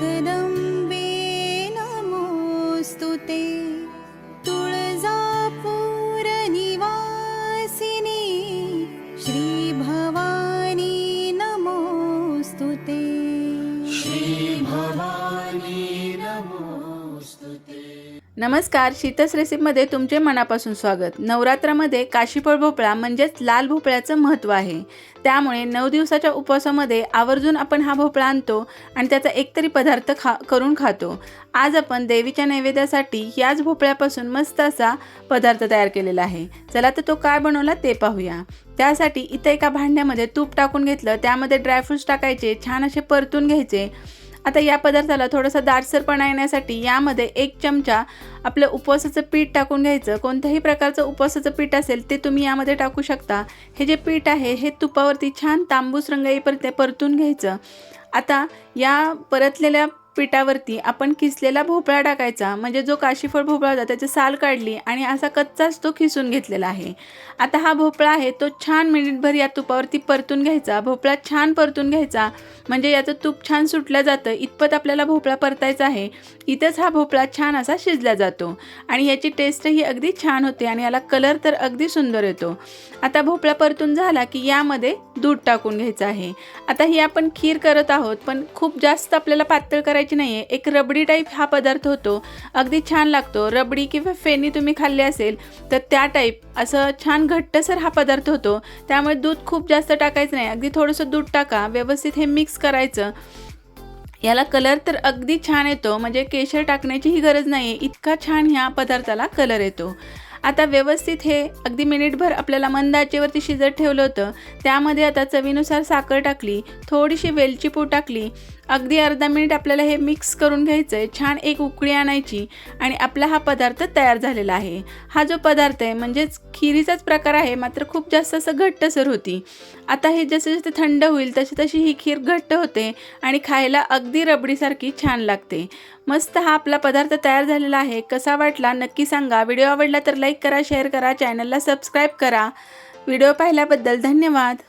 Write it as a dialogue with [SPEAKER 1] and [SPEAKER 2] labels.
[SPEAKER 1] जगदम्बे नमोऽस्तु ते तुळजापुरनिवासिनी श्रीभवानी नमोऽस्तु ते श्रीभवानी नमस्कार शीतस रेसिपीमध्ये तुमचे मनापासून स्वागत. नवरात्रामध्ये काशीफळ भोपळा म्हणजेच लाल भोपळ्याचं महत्त्व आहे. त्यामुळे नऊ दिवसाच्या उपवासामध्ये आवर्जून आपण हा भोपळा आणतो आणि त्याचा एकतरी पदार्थ खा करून खातो. आज आपण देवीच्या नैवेद्यासाठी याच भोपळ्यापासून मस्त असा पदार्थ तयार केलेला आहे. चला तर तो काय बनवला ते पाहूया. त्यासाठी इथं एका भांड्यामध्ये तूप टाकून घेतलं. त्यामध्ये ड्रायफ्रूट्स टाकायचे छान असे परतून घ्यायचे. आता या पदार्थाला थोडासा दाटसरपणा येण्यासाठी यामध्ये एक चमचा आपलं उपवासाचं पीठ टाकून घ्यायचं. कोणत्याही प्रकारचं उपवासाचं पीठ असेल ते तुम्ही यामध्ये टाकू शकता. हे जे पीठ आहे हे तुपावरती छान तांबूस रंग येईपर्यंत परतून घ्यायचं. आता या परतलेल्या पिठावरती आपण किसलेला भोपळा टाकायचा. म्हणजे जो काशीफळ भोपळा होता त्याची साल काढली आणि असा कच्चाच तो खिसून घेतलेला आहे. आता हा भोपळा आहे तो छान मिनिटभर या तुपावरती परतून घ्यायचा. भोपळा छान परतून घ्यायचा. म्हणजे याचं तूप छान सुटलं जातं. इतपत आपल्याला भोपळा परतायचा आहे. इथंच हा भोपळा छान असा शिजला जातो. आणि याची टेस्टही अगदी छान होते आणि याला कलर तर अगदी सुंदर येतो. आता भोपळा परतून झाला की यामध्ये दूध टाकून घ्यायचं आहे. आता ही आपण खीर करत आहोत पण खूप जास्त आपल्याला पातळ करायचं नाही आहे एक रबडी टाईप हा पदार्थ होतो. अगदी छान लागतो. रबडी किंवा फेणी तुम्ही खाल्ली असेल तर त्या टाईप असं छान घट्टसर हा पदार्थ होतो. त्यामुळे दूध खूप जास्त टाकायचं नाही. अगदी थोडंसं दूध टाका. व्यवस्थित हे मिक्स करायचं. याला कलर तर अगदी छान येतो. म्हणजे केशर टाकण्याचीही गरज नाही आहे इतका छान ह्या पदार्थाला कलर येतो. आता व्यवस्थित हे अगदी मिनिटभर आपल्याला मंद आचेवरती शिजत ठेवलं होतं. त्यामध्ये आता चवीनुसार साखर टाकली. थोडीशी वेलची पूड टाकली. अगदी अर्धा मिनिट आपल्याला हे मिक्स करून घ्यायचं आहे छान एक उकळी आणायची आणि आपला हा पदार्थ तयार झालेला आहे. हा जो पदार्थ आहे म्हणजेच खिरीचाच प्रकार आहे मात्र खूप जास्त असं घट्टसर होती. आता हे जसे जसे थंड होईल तशी तशी ही खीर घट्ट होते आणि खायला अगदी रबडीसारखी छान लागते. मस्त हा आपला पदार्थ तयार झालेला आहे. कसा वाटला नक्की सांगा. व्हिडिओ आवडला तर लाईक करा शेअर करा चॅनलला सबस्क्राईब करा. व्हिडिओ पाहिल्याबद्दल धन्यवाद.